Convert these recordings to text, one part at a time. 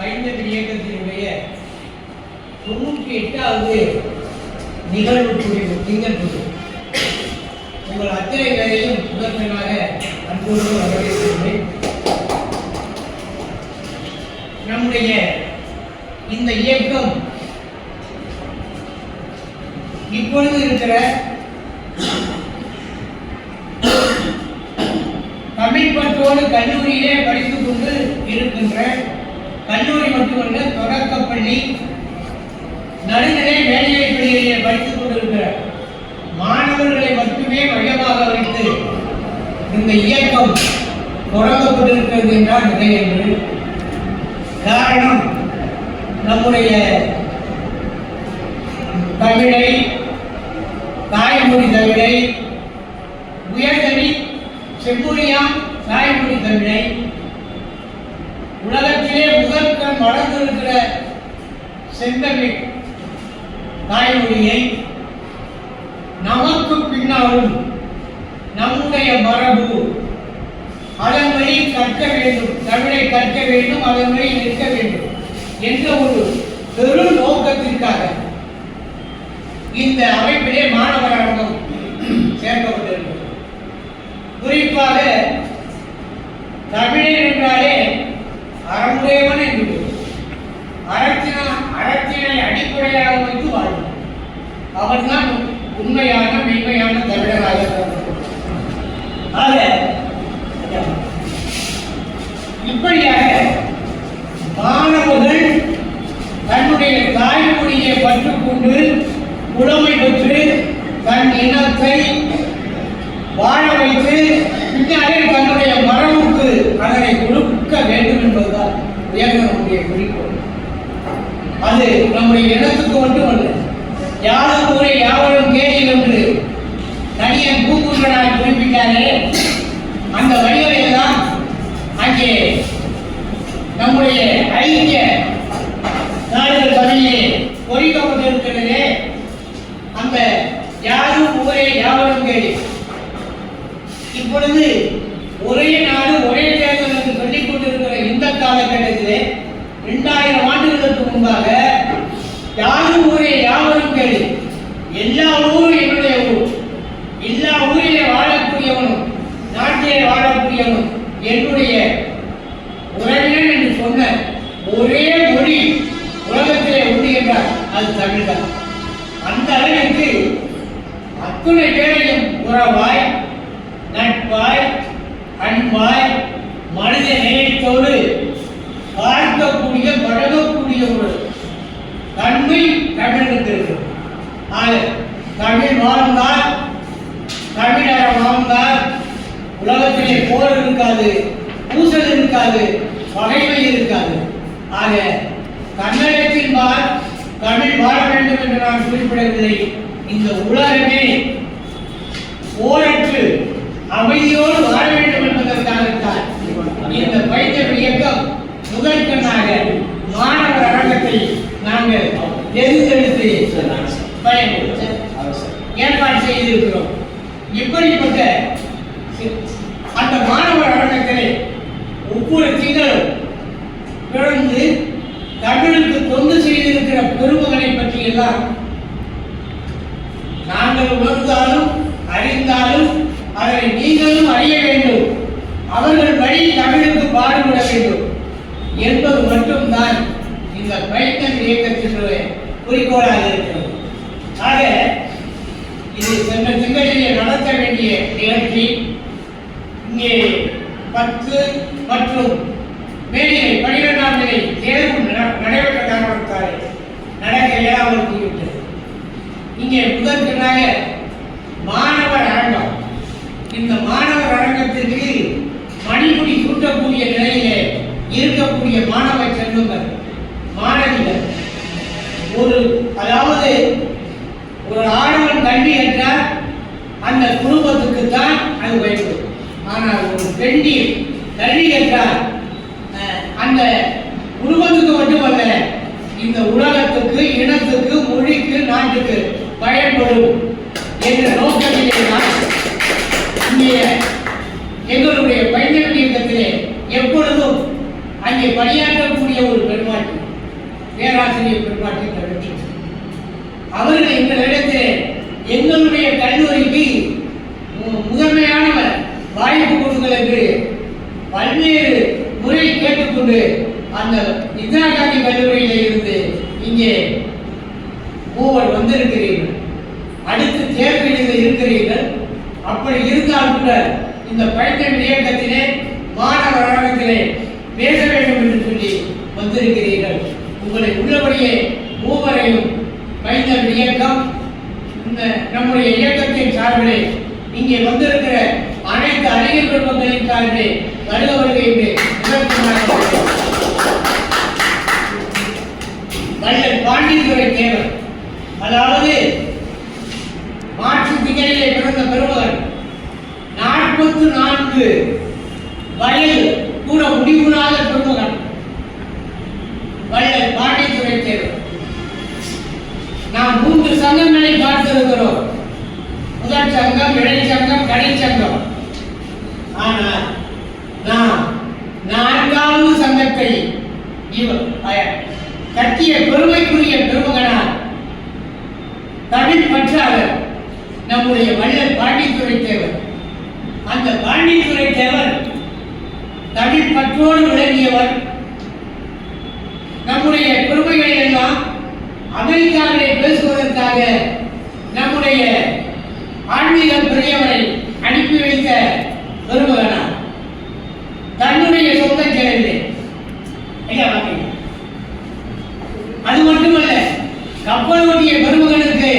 பயணத்தில் இயக்கத்தினுடைய தொண்ணூற்றி எட்டாவது நிகழ்வு குறிப்பு திங்கள் குறிப்பு உங்கள் அத்தனை வேலையும் முதன்மையாக அன்போடு வரவேற்கிறேன். நம்முடைய இந்த இயக்கம் இப்பொழுது இருக்கிற தமிழ்பற்றோடு கல்லூரியிலே படித்துக் கொண்டு இருக்கின்ற கல்லூரி மட்டுமல்ல தொடக்கப்பள்ளி நடுநிலை மேல்நிலை பள்ளிகளிலே படித்துக் கொண்டிருக்கிற மாணவர்களை மட்டுமே மையமாக வைத்து இந்த இயக்கம் தொடங்கப்பட்டிருக்கிறது என்றால் இல்லை என்று காரணம் நம்முடைய தமிழை தாய்மொழி தமிழை உயர்தனி செம்மொழியாம் தாய்மொழி தமிழை உலகத்திலே மரம் வளர்ந்திருக்கிற செந்தமிழ் தாய்மொழியை நமக்கு பின்னாலும் நம்முடைய மரபு அதன்படி கற்க வேண்டும் தமிழை கற்க வேண்டும் அதன்படி நிற்க வேண்டும் என்ற ஒரு பெரு நோக்கத்திற்காக இந்த அமைப்பிலே மாணவர் அரங்கம் சேர்க்கப்பட்டிருக்கிறது. குறிப்பாக தமிழன் என்றாலே அறமுடையவன் அவர்தான் உண்மையான மென்மையான தமிழராக ஆக யாரும் ஊரே யாவரும் கேடு எல்லா ஊரும் அமைதியோடு இங்கே முதற்கனாக மாணவர் அரங்கம். இந்த மாணவர் அரங்கத்திற்கு மணிமுடி சூட்டக்கூடிய நிலையிலே இருக்கக்கூடிய மாணவ செல்வங்கள் சங்கங்களை பார்த்திருக்கிறோம் முதல் சங்கம் இறை சங்கம் கடை சங்கம். ஆனால் நாம் நான்காவது சங்கத்தை கட்டிய பெருமைக்குரிய பெருமகனார் தமிழ் பற்றாளர் நம்முடைய வள்ளல் பாண்டித்துறை தேவர். அந்த பாண்டித்துறை தேவர் தமிழ் பற்றோடு விளங்கியவர் நம்முடைய பெருமைகளை எல்லாம் அமெரிக்காவிலே பேசுவதற்காக நம்முடைய ஆன்மீக பெரியவரை அனுப்பி வைத்த பெருமகனார் தன்னுடைய சொந்த செலவிலே அது மட்டுமல்ல கப்பல் ஓட்டிய பெருமகனுக்கு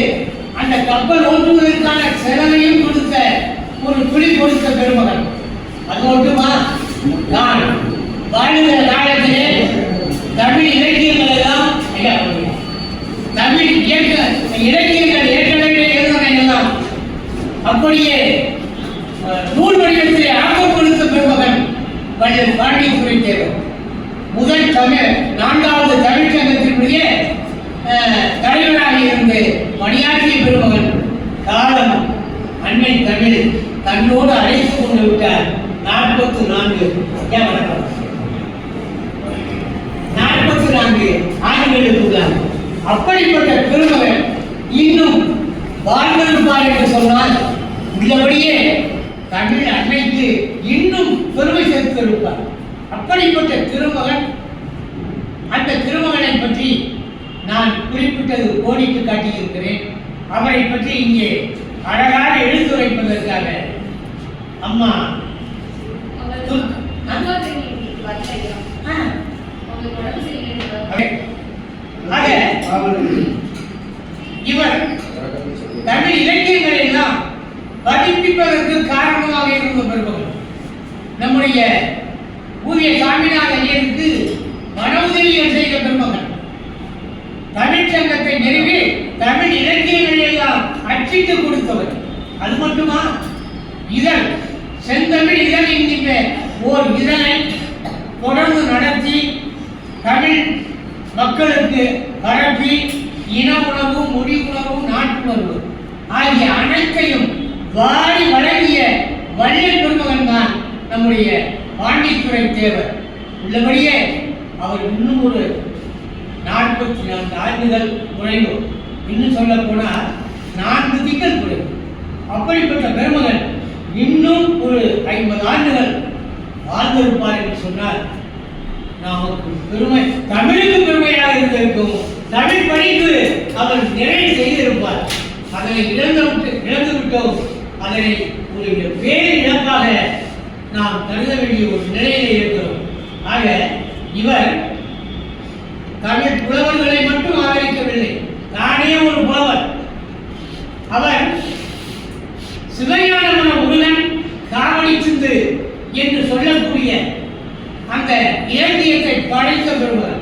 அந்த கப்பல் ஓட்டுவதற்கான செலவையும் கொடுத்த ஒரு துளி கொடுத்த பெருமகன். அது மட்டுமா? நான். வாழுகிற காலத்திலே தமிழ் இலக்கிய எல்லாம் ஐயா வாங்க. தமிழ் இயக்க இலக்கியங்கள் ஏற்கனவே எழுதின எல்லாம் அப்படியே நூல் வடிவத்திலே ஆக்கப்படுத்த கொடுத்த பெருமகன் வள்ளல் பாண்டித்துறை தேவர் முதல் தமிழ் நான்காவது தமிழ்ச்சங்கத்தினுடைய அஹ், தலைவராக இருந்து பணியாற்றிய பெருமகன் காலம் அண்மை தமிழ் தன்னோடு அழைத்து கொண்டு விட்டார். நாற்பத்தி நான்கு. ஐயா வணக்கம்? நாற்பத்தி நான்கு ஆண்டுகளுக்கு அப்படிப்பட்ட பெருமகன் இன்னும் வாழ்ந்திருப்பார் என்று சொன்னால் உள்ளபடியே தமிழ் அன்னைக்கு இன்னும் பெருமை சேர்த்திருப்பார். அப்படிப்பட்ட திருமகன் அந்த திருமகனை பற்றி நான் குறிப்பிட்டது கோடிட்டு காட்டியிருக்கிறேன். அவரை பற்றி இங்கே அழகாக எடுத்துரைப்பதற்காக. அம்மா ஆ, ஆக இவர் தமிழ் எல்லாம் படிப்பிப்பதற்கு காரணமாக இருந்த பெருமகன் நம்முடைய ஊதிய சாமிநாத ஐயருக்கு மன உதவிகள் செய்த பெருமகன் தமிழ் சங்கத்தை நிறுவி தமிழ் இலக்கியங்களை எல்லாம் அச்சிட்டு கொடுத்தவர். அது மட்டுமா? இதழ் செந்தமிழ் இதழ் என்கின்ற ஓர் இதழை தொடர்ந்து நடத்தி தமிழ் மக்களுக்கு பரப்பி இன உணவு மொழி உணவு நாட்டுணர்வு ஆகிய அனைத்தையும் வாரி வழங்கிய வள்ளல் பெருமகன் தான் நம்முடைய பாண்டித்துறை தேவர். உள்ளபடியே அவர் இன்னும் ஒரு நாற்பத்தி நான்கு ஆண்டுகள் குறைவு இன்னும் சொல்ல போனால் நான்கு திங்கள் குறைவு அப்படிப்பட்ட பெருமகன் இன்னும் ஒரு ஐம்பது ஆண்டுகள் வாழ்ந்திருப்பார் என்று சொன்னால் நமக்கு பெருமை தமிழுக்கு பெருமையாக இருந்திருக்கும். தமிழ் பணிக்கு அவர் நிறைவு செய்திருப்பார். அதனை இழந்து விட்டு இழந்து விட்டோம். அதனை ஒரு பேர் இழப்பாக நாம் கருத வேண்டிய ஒரு நிலையிலே இருக்கிறோம். ஆக இவர் தமிழ் புலவர்களை மட்டும் ஆதரிக்கவில்லை. தானே ஒரு புலவர். அவர் சிவஞான முருகன் காவடி சிந்து என்று சொல்லக்கூடிய அந்த இலக்கியத்தை படைத்த பெறுவர்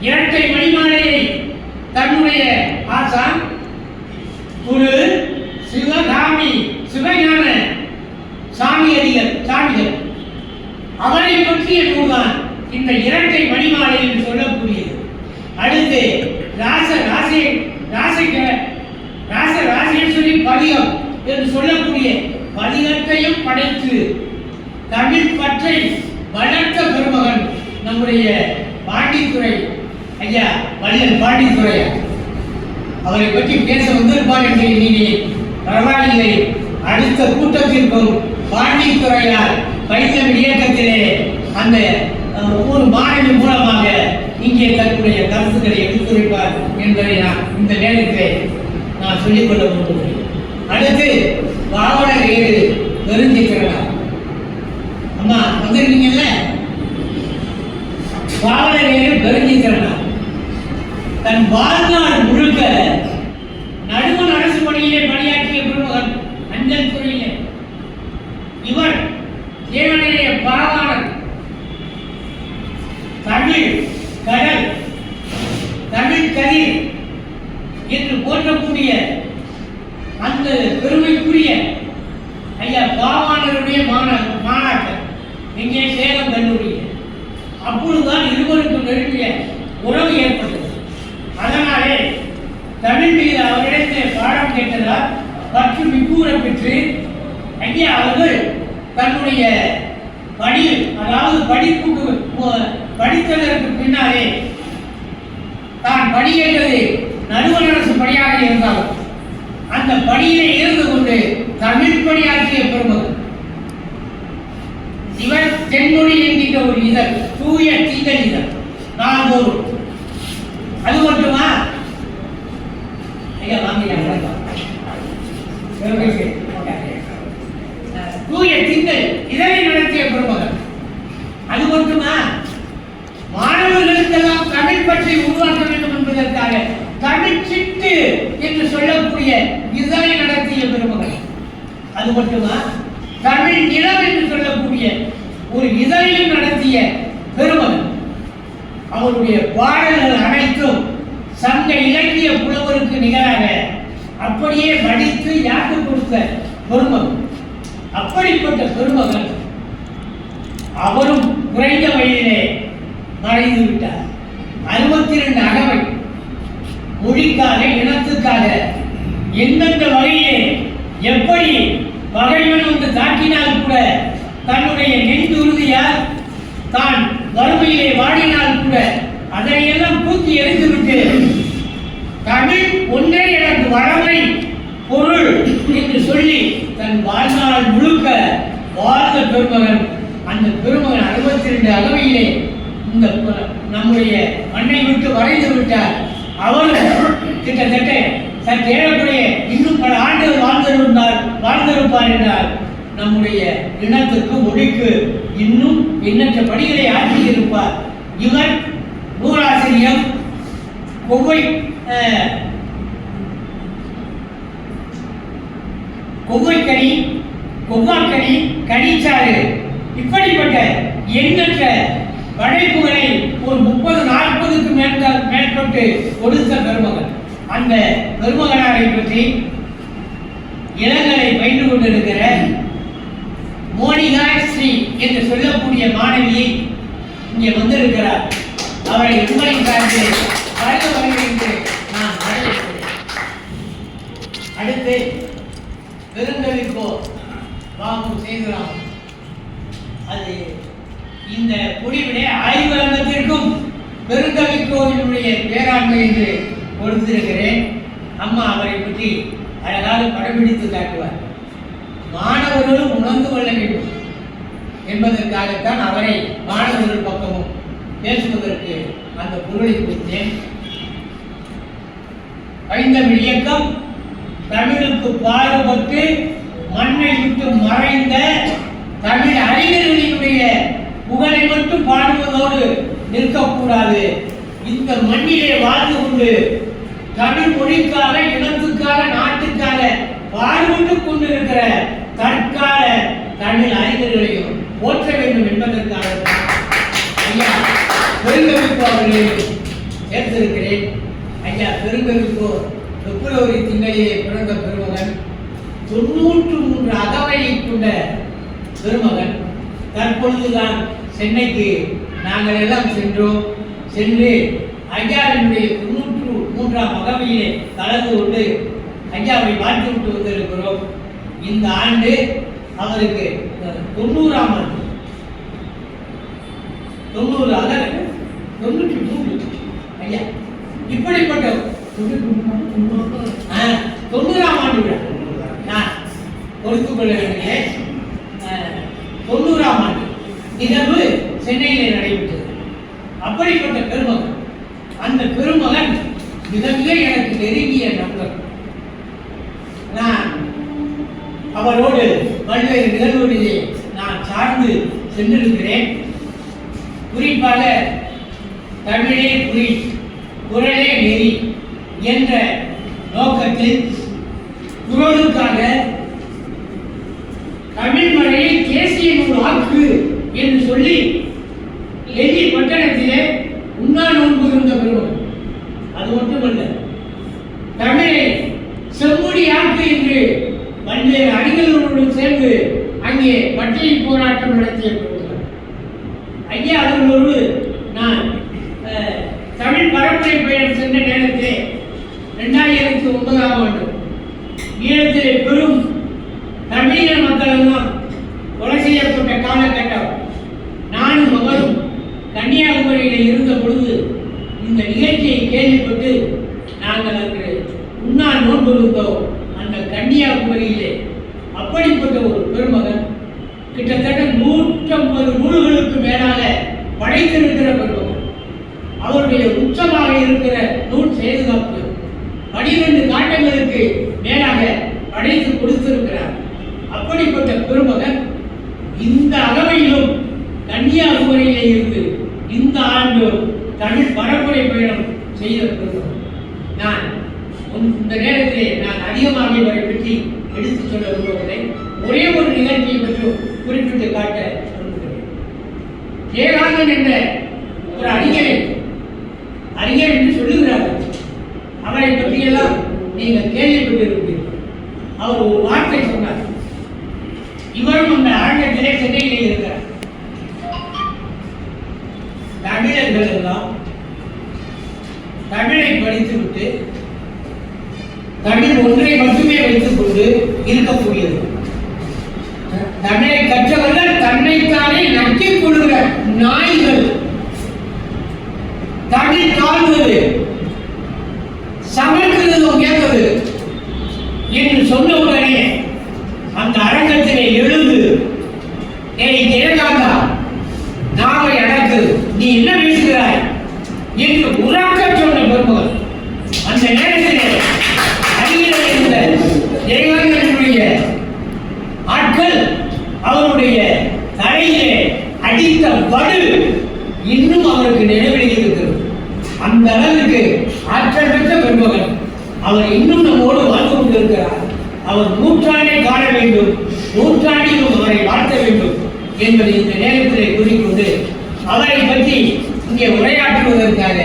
இரட்டை மணிமாலையை தன்னுடைய ஆசான் குரு சிவகாமி சிவஞான சாமியடிகள் சாமிகள். அவரை பற்றிய நூல்தான் இந்த இரட்டை மணிமாலை என்று சொல்லக்கூடியது. அடுத்து ராச ராசே ராசிக்க ராச ராசேஸ்வரி பதிகம் என்று சொல்லக்கூடிய பதிகத்தையும் படைத்து தமிழ் பற்றை வளர்த்த பெருமகன் நம்முடைய பாண்டித்துறை. ஐயா வள்ளல் பாண்டித்துறை அவரை பற்றி பேச வந்திருப்பார் என்று நீங்கள் பரவாயில்லை. அடுத்த கூட்டத்திற்கும் பாண்டித்துறையார் பைத்தமிழ் இயக்கத்திலே அந்த ஒரு மாணவி மூலமாக இங்கே தன்னுடைய கருத்துக்களை எடுத்துரைப்பார் என்பதை நான் இந்த நேரத்தில் நான் சொல்லிக்கொள்ள விரும்புகிறேன் அடுத்து பாவலர் ஏறு பெருஞ்சிக்கிறனார் அம்மா வந்திருக்கீங்கல்ல பாவலர் ஏறு பெருஞ்சிக்கிறனார் தன் வாழ்நாள் முழுக்க நடுவண் அரசு பணியிலே பணியாற்றிய பெருமகன் அஞ்சல் துறையிலே இவர் தேவனுடைய பாவாளர் தமிழ் கடல் தமிழ் கதிர் என்று போற்றக்கூடிய அந்த பெருமைக்குரிய ஐயா பாவாணருடைய மாண மாணாக்கர் இங்கே சேலம் கல்லூரியில் அப்பொழுதுதான் இருவருக்கும் நெருங்கிய உறவு ஏற்பட்டது அதனாலே தமிழ் மீது அவரிடத்தில் பாடம் கேட்டதால் பற்று மிக்கூற பெற்று ஐயா அவர்கள் தன்னுடைய படி அதாவது படிப்புக்கு படித்ததற்கு பின்னாலே தான் படியேற்றது நடுவர் அரசு பணியாக இருந்தாலும் அந்த பணியிலே இருந்து கொண்டு தமிழ் பணியாற்றிய பெருமகன். இவர் தென்மொழி என்கின்ற ஒரு இதழ் தூய தீதல் இதழ் நாள்தோறும். அது மட்டுமா ஐயா வாங்க வணக்கம் தூய திங்கள் இதனை நடத்திய பெருமகன் அது மட்டுமா மாணவர்களுக்கெல்லாம் தமிழ் பற்றி உருவாக்க வேண்டும் என்பதற்காக தமிழ் சிட்டு என்று சொல்லக்கூடிய இதனை நடத்திய பெருமகள். அது மட்டுமா? தமிழ் நிலம் என்று சொல்லக்கூடிய ஒரு இதழையும் நடத்திய பெருமகன் அவருடைய பாடல்கள் அனைத்தும் சங்க இலக்கிய புலவருக்கு நிகராக அப்படியே வடித்து யாருக்கு கொடுத்த பெருமகன் அப்படிப்பட்ட பெருமகன் அவரும் குறைந்த வயதிலே மறைந்து விட்டார். அறுபத்தி ரெண்டு அகவை மொழிக்காக இனத்துக்காக எந்தெந்த வகையிலே எப்படி பகைவன் வந்து தாக்கினால் கூட தன்னுடைய நெஞ்சுறுதியால் தான் வறுமையிலே வாடினால் கூட அதனையெல்லாம் தூக்கி எறிந்துவிட்டு தமிழ் ஒன்றே எனக்கு வளமை பொருள் என்று சொல்லி தன் வாழ்நாள் முழுக்க வாழ்ந்த பெருமகன் அந்த பெருமகன் அறுபத்தி ரெண்டு அளவையிலே இந்த நம்முடைய மண்ணை விட்டு வரைந்து விட்டார். அவர்கள் கிட்டத்தட்ட சற்று ஏறக்குறைய இன்னும் பல ஆண்டுகள் வாழ்ந்திருந்தார் வாழ்ந்திருப்பார் என்றால் நம்முடைய இனத்துக்கு மொழிக்கு இன்னும் எண்ணற்ற பணிகளை ஆற்றியிருப்பார். இவர் நூலாசிரியம் கொவ்வை கொவ்வைக்கனி கொவ்வாக்கனி கனிச்சாறு. இப்படிப்பட்ட எண்ணற்ற படைப்புகளை ஒரு முப்பது நாற்பதுக்கு மேற்க மேற்பட்டு கொடுத்த பெருமகன். அந்த பெருமகனாரை பற்றி இளங்கலை பயின்று கொண்டிருக்கிற மோனிகா ஸ்ரீ என்று சொல்லக்கூடிய மாணவி இங்கே வந்திருக்கிறார். அவரை உண்மை சார்ந்து வருக வருக என்று நான் வரவேற்கிறேன். அடுத்து பெருங்கவிக்கோ வாங்கும் செய்கிறான் அது இந்த முடிவினை ஆய்வகத்திற்கும் பெருங்கவிக்கோவினுடைய பேராண்மை என்று கொடுத்திருக்கிறேன். அம்மா அவரை பற்றி அழகாக படம்பிடித்து காட்டுவார். மாணவர்களும் உணர்ந்து கொள்ள வேண்டும். என்பதற்காகத்தான் அவரை மாணவர்கள் பக்கமும் பேசுவதற்கு அந்த பொருளை கொடுத்தேன். ஐந்தமிழ் இயக்கம் தமிழுக்கு பாடுபட்டு மண்ணை விட்டு மறைந்த தமிழ் அறிஞர்களினுடைய புகழை மட்டும் பாடுவதோடு நிற்கக்கூடாது. இந்த மண்ணிலே வாழ்ந்து கொண்டு தமிழ் மொழிக்காக இனத்துக்காக நாட்டுக்காக பாடுபட்டு கொண்டிருக்கிற தற்கால தமிழ் அறிஞர்களையும் போற்ற வேண்டும் என்பதற்காக ஐயா பெருங்கவிப்பு அவர்களை சேர்த்திருக்கிறேன் ஐயா பெருங்கவிப்பு பிப்ரவரி திங்களிலே பிறந்த பெருமகன் தொண்ணூற்று மூன்று அகவையை கொண்ட பெருமகன் தற்பொழுதுதான் சென்னைக்கு நாங்கள் எல்லாம் சென்றோம். சென்று ஐயாவினுடைய தொண்ணூற்று மூன்றாம் மகமையிலே கலந்து கொண்டு ஐயாவை வாழ்த்து விட்டு வந்திருக்கிறோம். இந்த ஆண்டு அவருக்கு தொண்ணூறாம் ஆண்டு. தொண்ணூறு அகவை தொண்ணூற்றி மூணு ஐயா இப்படிப்பட்ட ஆ, தொண்ணூறாம் ஆண்டு விழா. நான் பொறுத்துக் கொள்ள வேண்டிய தொண்ணூறாம் ஆண்டு. நிகழ்வு சென்னையிலே நடைபெற்றது. அப்படிப்பட்ட பெருமகன் அந்த பெருமகன் மிக மிக எனக்கு நெருங்கிய நண்பர் நான் அவரோடு பல்வேறு நிகழ்வுகளிலே நான் சார்ந்து சென்றிருக்கிறேன். குறிப்பாக தமிழே குறி குரலே நெறி என்ற நோக்கத்தில் குரலுக்காக தமிழ் மொழியை தேசிய நூல் ஆக்கு என்று சொல்லி எளிய பட்டணத்திலே உண்ணா நோன்பு இருந்த பெருமகன் அது மட்டுமல்ல தமிழை செம்மொழி ஆக்கு என்று பல்வேறு அணிகளோடு சேர்ந்து அங்கே பட்டியல் போராட்டம் நடத்திய ஐயா அவர்களோடு நான் தமிழ் பரப்புரை பயணம் சென்ற நேரத்தில் ரெண்டாயிரத்தி ஒன்பதாம் ஆண்டு ஈழத்திலே பெரும் தமிழின மக்கள் எல்லாம் கொலை செய்யப்பட்ட காலகட்டம் நானும் அவரும் கன்னியாகுமரியில் இருந்த பொழுது இந்த நிகழ்ச்சியை கேள்விப்பட்டு நாங்கள் அங்கு உண்ணால் நோன்பு இருந்தோம் அந்த கன்னியாகுமரியிலே அப்படிப்பட்ட ஒரு பெருமகன் கிட்டத்தட்ட நூற்றம்பது நூல்கள் மேலாக படைத்திருக்கிற பெருமகன் அவருடைய உச்சமாக இருக்கிற நூல் சேதுகாப்பு பனிரெண்டு காண்டங்களுக்கு மேலாக படைத்து கொடுத்திருக்கிறார் அப்படிப்பட்ட பெருமகன் இந்த அகவையிலும் கன்னியாகுமரியிலே இருந்து இந்த ஆண்டு தமிழ் பரப்புரை பயணம் செய்த பெருமகன் நான் உன் இந்த நேரத்திலே நான் அதிகமாக இவரை பற்றி எடுத்துச் சொல்ல விரும்பவில்லை ஒரே ஒரு நிகழ்ச்சியை மட்டும் குறிப்பிட்டு காட்ட விரும்புகிறேன் ஜெயகாந்தன் என்ற ஒரு அறிஞரை அறிஞர் என்று சொல்லுகிறார்கள் அவரை பற்றியெல்லாம் நீங்கள் கேள்விப்பட்டிருப்பீர்கள் அவர் ஒரு வார்த்தை சொன்னார் இவரும் அந்த அரங்கத்திலே சென்னையில் இருக்கிற தமிழர்கள் எல்லாம் தமிழை படித்துவிட்டு தமிழ் ஒன்றை மட்டுமே வைத்துக் கொண்டு இருக்கக்கூடியது. தமிழை கற்றவர்கள் தன்னைத்தானே நக்கிக் கொள்கிற நாய்கள் தமிழ் காண்பது சமைக்கிறதும் கேட்பது என்று சொன்ன உடனே அந்த அரங்கத்திலே எழுந்து ஏய் ஜெயகாந்தா நாவை அடக்கு நீ என்ன பேசுகிறாய் என்று உறக்க சொன்ன பெருமகன் அந்த நேரத்திலே அருகில் இருந்த ஜெயகாந்தனுடைய ஆட்கள் அவருடைய தலையிலே அடித்த வடு இன்னும் அவருக்கு நினைவில் இருக்கிறது அளவுக்கு ஆற்றல் பெற்ற பெருமகன். அவர் இன்னும் நம்மோடு வாழ்ந்து கொண்டிருக்கிறார். அவர் நூற்றாண்டை காண வேண்டும். நூற்றாண்டிலும் அவரை வாழ்த்த வேண்டும் என்பதை இந்த நேரத்திலே கூறிக்கொண்டு அவரை பற்றி இங்கே உரையாற்றுவதற்காக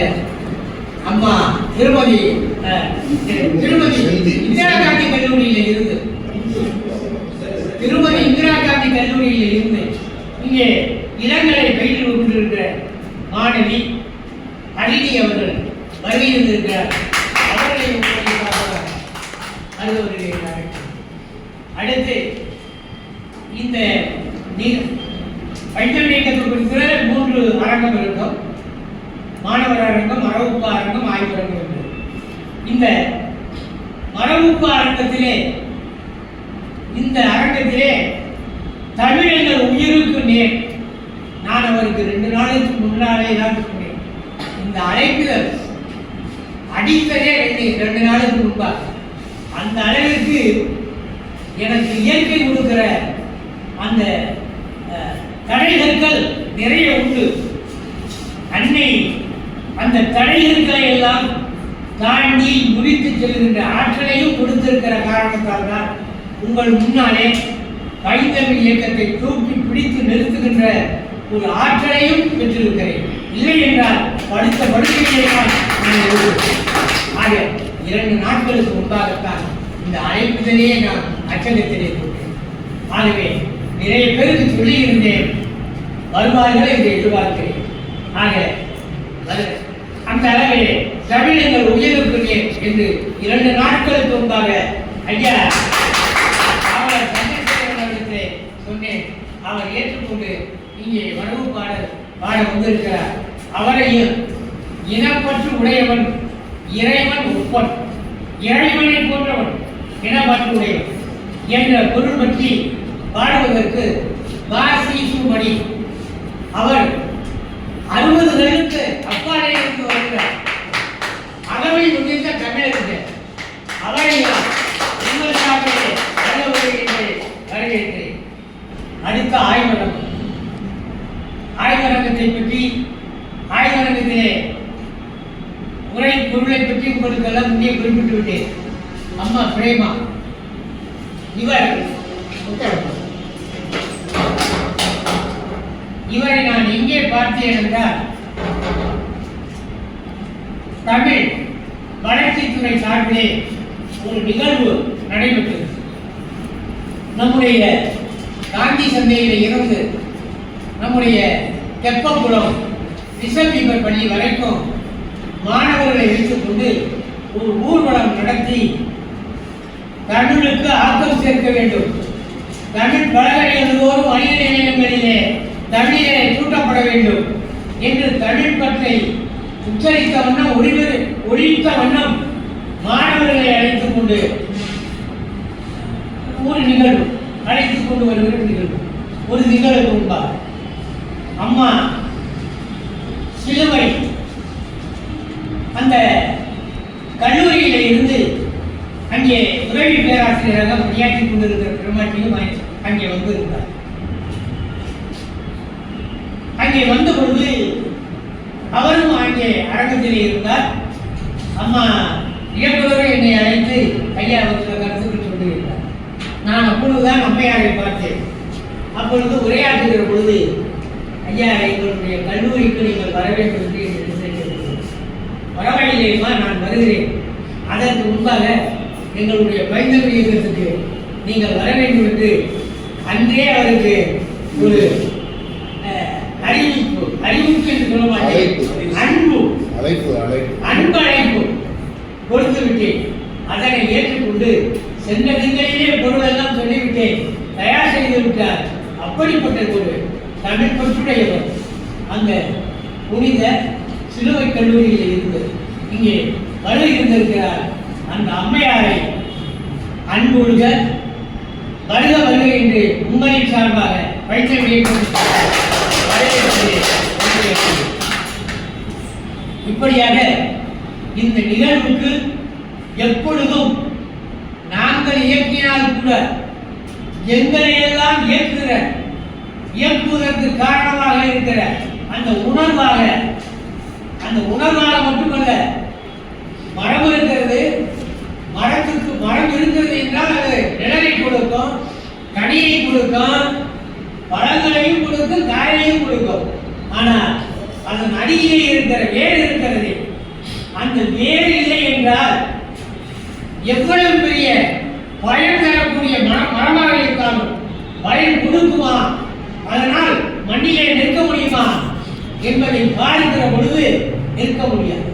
அம்மா திருமதி திருமதி இந்திரா காந்தி கல்லூரியில் இருந்து. திருமதி இந்திரா காந்தி கல்லூரியில் இருந்து இங்கே இளங்கலை பயின்று கொண்டிருக்கிற மாணவி அழினி அவர்கள் வருகை இருந்திருக்கிறார் அவர்களை உங்களுக்காக அலுவலர்கள் அடுத்து இந்த நீ- பஞ்சமி இயக்கத்தை மூன்று அரங்கம் இருக்கும். மாணவர் அரங்கம் மரபுப்பு அரங்கம் ஆய்வு அரங்கம் இந்த மரபுப்பு அரங்கத்திலே இந்த அரங்கத்திலே தமிழர்கள் உயிருக்கு நேர். நான் அவருக்கு ரெண்டு நாளைக்கு முன்னாலே தான் சொன்னேன். இந்த அழைப்புதல் அடித்ததே ரெண்டு ரெண்டு நாளுக்கு முன்பாக அந்த அளவிற்கு எனக்கு இயற்கை கொடுக்கிற அந்த தடைகற்கள் நிறைய உண்டு. அன்னை அந்த தடைகற்களை எல்லாம் தாண்டி முடித்து செல்கின்ற ஆற்றலையும் கொடுத்திருக்கிற காரணத்தால் தான் உங்கள் முன்னாலே பைந்தமிழ் இயக்கத்தை தூக்கி பிடித்து நிறுத்துகின்ற ஒரு ஆற்றலையும் பெற்றிருக்கிறேன். இல்லை என்றால் படுத்த படுக்கையிலே தான் நான் ஆக இரண்டு நாட்களுக்கு முன்பாகத்தான் இந்த அழைப்புதலையே நான் அச்சகத்திலே போட்டேன். ஆகவே நிறைய பேருக்கு சொல்லியிருந்தேன். வருவார்கள் என்று எதிர்பார்க்கிறேன். ஆக அந்த அளவிலே தமிழங்கள் உயருக்கு நேர் என்று இரண்டு நாட்களுக்கு முன்பாக ஐயா அவர் சந்திரசேகரன் சொன்னேன். அவர் ஏற்றுக்கொண்டு இங்கே வரவு பாடல் பாட வந்திருக்கிறார். அவரையும் இனப்பற்று உடையவன் இறைவன் ஒப்பன் இறைவனை போன்றவன் இனப்பற்று உடையவன் என்ற பொருள் பற்றி பாடுவதற்கு வாசிக்கும்படி அவர் அறுபதுகளுக்கு அப்பாலே இருந்து வருகிறார். அகவை முடிந்த தமிழருக்கு அவரை உங்கள் சார்பிலே நல்ல வருகிறேன் வருகிறேன் அடுத்த ஆய்வரங்கம் ஆய்வரங்கத்தை பற்றி ஆய்வரங்கத்திலே உரை பொருளை பற்றி உங்களுக்கு எல்லாம் முன்னே குறிப்பிட்டு விட்டேன். அம்மா பிரேமா. இவர். இவரை நான் எங்கே பார்த்தேன் என்றால் தமிழ் வளர்ச்சித்துறை சார்பிலே ஒரு நிகழ்வு நடைபெற்றது. நம்முடைய காந்தி சந்தையில் இருந்து நம்முடைய தெப்பக்குளம் ரிஷபீபர் பள்ளி வரைக்கும் மாணவர்களை வைத்துக்கொண்டு ஒரு ஊர்வலம் நடத்தி தமிழுக்கு ஆக்கம் சேர்க்க வேண்டும். தமிழ் பழகறியதோறும் அணிய நிலையங்களிலே தமிழிலே சூட்டப்பட வேண்டும் என்று தமிழ் பற்றை உச்சரித்த வண்ணம் ஒளிவு ஒழித்த வண்ணம் மாணவர்களை அழைத்துக் கொண்டு ஒரு நிகழ்வு அழைத்துக் கொண்டு வருகிற நிகழ்வு. ஒரு நிகழ்வு முன்பாக அம்மா சிலுவை அந்த கல்லூரியில இருந்து அங்கே உதவி பேராசிரியராக பணியாற்றிக் கொண்டிருக்கிற பெருமாட்டியும் அங்கே வந்து இருந்தார் அங்கே வந்த பொழுது அவரும் அங்கே அரங்கத்தில் இருந்தார். அம்மா இயக்குனர் என்னை அழைத்து ஐயா வந்து கருத்துக்கள் சொல்லியிருந்தார் நான் அப்பொழுதுதான் அம்மையாரை பார்த்தேன். அப்பொழுது உரையாற்றுகிற பொழுது ஐயா எங்களுடைய கல்லூரிக்கு நீங்கள் வர வேண்டும் என்று பரவாயில்லையம்மா நான் வருகிறேன். அதற்கு முன்பாக எங்களுடைய பைந்தமிழ் இயக்கத்துக்கு நீங்கள் வர வேண்டும் என்று அன்றே அவருக்கு ஒரு அறிவிப்பு அறிவிப்பு என்று சொல்ல மாட்டேன். அன்பு. அழைப்பு அன்பு அழைப்பு கொடுத்து விட்டேன் அதனை ஏற்றுக்கொண்டு சென்ற திங்களிலே பொருள் எல்லாம் சொல்லிவிட்டேன். தயார் செய்து விட்டார். அப்படிப்பட்ட ஒரு தமிழ் பற்றுடையவர். அந்த புனித சிலுவை கல்லூரியில் இருந்து இங்கே வருகை இருந்திருக்கிறார் அந்த அம்மையாரை அன்புழுக வருக வருக என்று உங்களின் சார்பாக பயிற்சி இப்படியாக இந்த நிகழ்வுக்கு எப்பொழுதும் நாங்கள் இயக்கினால் கூட எங்களை எல்லாம் இயக்குகிற இயக்குவதற்கு காரணமாக இருக்கிற அந்த உணர்வாக அந்த உணர்வால மட்டுமல்ல மரம் இருக்கிறது மரத்துக்கு மரம் இருக்கிறது என்றால் அது நிழலை கொடுக்கும் கனியை கொடுக்கும் பழங்களையும் கொடுக்கும் காயையும் கொடுக்கும். ஆனால் அதன் அடியிலே இருக்கிற வேர் இருக்கிறது. அந்த வேர் இல்லை என்றால் எவ்வளவு பெரிய பயன் தரக்கூடிய மரமாக இருந்தாலும் பயன் கொடுக்குமா? அதனால் மண்ணிலே நிற்க முடியுமா? என்பதை பாதிக்கிற பொழுது நிற்க முடியாது.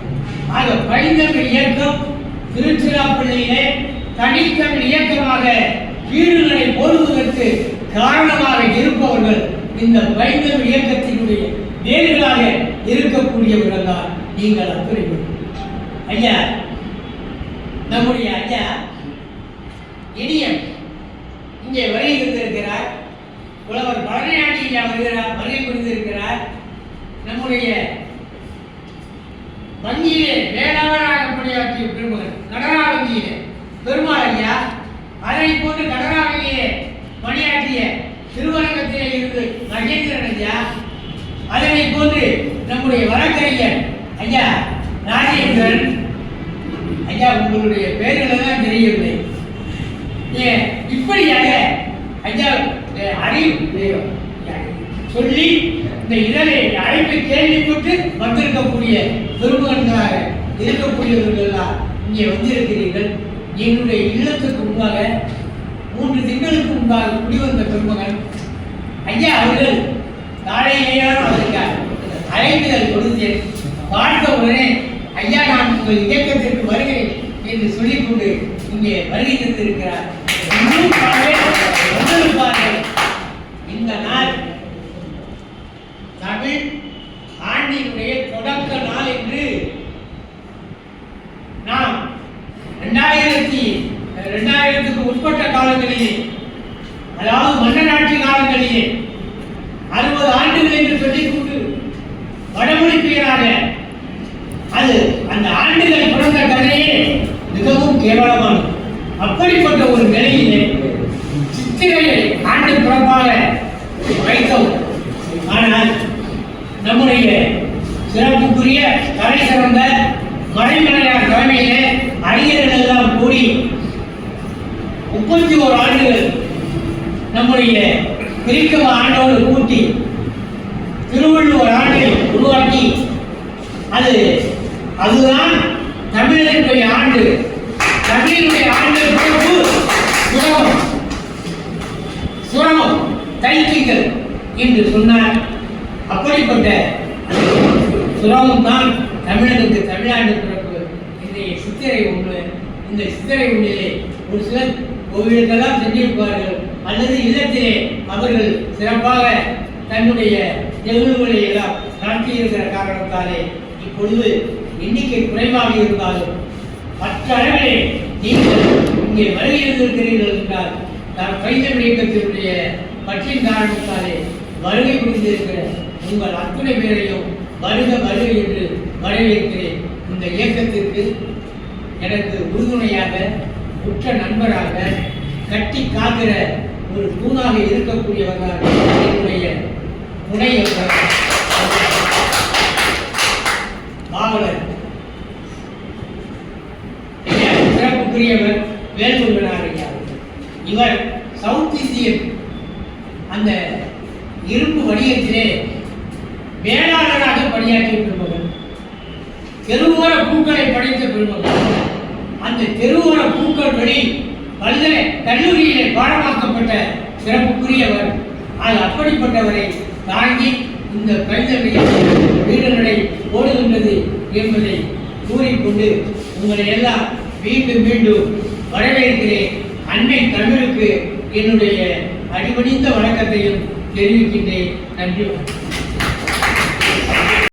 ஆக பைந்தமிழ் இயக்கம் திருச்சிராப்பள்ளியிலே தனித்தமிழ் இயக்கமாக வீடுகளை போடுவதற்கு காரணமாக இருப்பவர்கள் இந்த பைந்தமிழ் இயக்கத்தினுடைய வேர்களாக இருக்கக்கூடியவர்கள் தான் நீங்கள் அப்படி ஐயா நம்முடைய ஐயா இனியன் இங்கே வரை இருந்திருக்கிறார் புலவர் பழனியாண்டி ஐயா வருகிறார் வருகை புரிந்திருக்கிறார். நம்முடைய வங்கியிலே வேளாளராக பணியாற்றிய பெருமகன் கடனா வங்கியிலே பெருமாள் ஐயா அதனை போன்று கடனா வங்கியிலே பணியாற்றிய திருவரங்கத்திலே இருந்து மகேந்திரன் ஐயா அதனை போன்று நம்முடைய வழக்கறிஞர் ஐயா ராஜேந்திரன். ஐயா உங்களுடைய பெயர்களை தான் தெரியவில்லை. ஏ, இப்படியாக ஐயா அறிவு சொல்லி இந்த இதழை அழைப்பை கேள்விப்பட்டு வந்திருக்கக்கூடிய பெருமகன்களாக இருக்கக்கூடியவர்கள் எல்லாம் இங்கே வந்திருக்கிறீர்கள். என்னுடைய இல்லத்துக்கு முன்பாக மூன்று திங்களுக்கு முன்பாக குடிவந்த பெருமகன் ஐயா அவர்கள் காலையிலேயாரும் அவருக்கு அழைப்புதல் கொடுத்தேன் பார்த்த உடனே ஐயா நான் உங்கள் இயக்கத்திற்கு வருகிறேன் என்று சொல்லிக்கொண்டு இங்கே வருகை தந்திருக்கிறார் பாருங்கள், ஒவ்வொரு பாருங்கள். இந்த நாள் தமிழ் ஆண்டினுடைய இன்று நாம் ரெண்டாயிரத்தி ரெண்டாயிரத்துக்கு உட்பட்ட காலங்களிலே அதாவது மன்னர் ஆட்சி காலங்களிலே அறுபது ஆண்டுகள் என்று சொல்லிக் கொண்டு வடமொழி பெயராக அது அந்த ஆண்டுகள் பிறந்த கதையே மிகவும் கேவலமானது அப்படிப்பட்ட ஒரு நிலையிலே சித்திரையை ஆண்டு பிறப்பாக வைத்தோம் ஆனால் நம்முடைய சிறப்புக்குரிய கலை சிறந்த மறைமலையார் தலைமையிலே அறிஞர்கள் எல்லாம் கூடி முப்பத்தி ஓரு ஆண்டுகள் நம்முடைய பிரிக்கவ ஆண்டோடு கூட்டி திருவள்ளுவர் ஆண்டை உருவாக்கி அது அதுதான் தமிழனுடைய ஆண்டு. தமிழினுடைய ஆண்டு பிறப்பு சுரமம். சுரமம். தைத்திகள் என்று சொன்னார் அப்படிப்பட்ட சுரமம் தான் தமிழனுக்கு தமிழ்நாடு பிறப்பு இன்றைய சித்திரை ஒன்று. இந்த சித்திரை ஒன்றிலே ஒரு சிலர் கோவிலுக்கெல்லாம் சென்றிருப்பார்கள். அல்லது இல்லத்திலே அவர்கள் சிறப்பாக தன்னுடைய நிகழ்வுகளை எல்லாம் நடத்தியிருக்கிற காரணத்தாலே இப்பொழுது எண்ணிக்கை குறைவாக இருந்தாலும் மற்ற அளவிலே நீங்கள் இங்கே வருகை இருந்திருக்கிறீர்கள் என்றால் நான் கைத்தமிழ் இயக்கத்தினுடைய பற்றின் காரணத்தாலே வருகை புரிந்திருக்கிற உங்கள் அத்துணை பேரையும் வருக வருக என்று வரவேற்கிறேன். இந்த இயக்கத்திற்கு எனக்கு உறுதுணையாக உற்ற நண்பராக கட்டி காக்கிற ஒரு தூணாக இருக்கக்கூடியவர்கள் என்னுடைய முனையவர் பாவலர் ஐயா, சிறப்புக்குரியவர் வேல்முருகனார் இவர் சவுத் இந்தியன் அந்த இரும்பு வணிகத்திலே வேளாளராக பணியாற்றிய பெருமகன். தெருவோர பூக்களை படைத்த பெருமகன். அந்த தெருவோர பூக்கள் படி பல்கலை கல்லூரியிலே பாடமாக்கப்பட்ட சிறப்புக்குரியவர். அது அப்படிப்பட்டவரை தாங்கி இந்த பைந்தமிழை வீடுகளை ஓடுகின்றது என்பதை கூறிக்கொண்டு உங்களை எல்லாம் மீண்டும் மீண்டும் வரவேற்கிறேன். அன்னை தமிழுக்கு என்னுடைய அடிபணிந்த வணக்கத்தையும் தெரிவிக்கின்றேன். நன்றி வணக்கம்.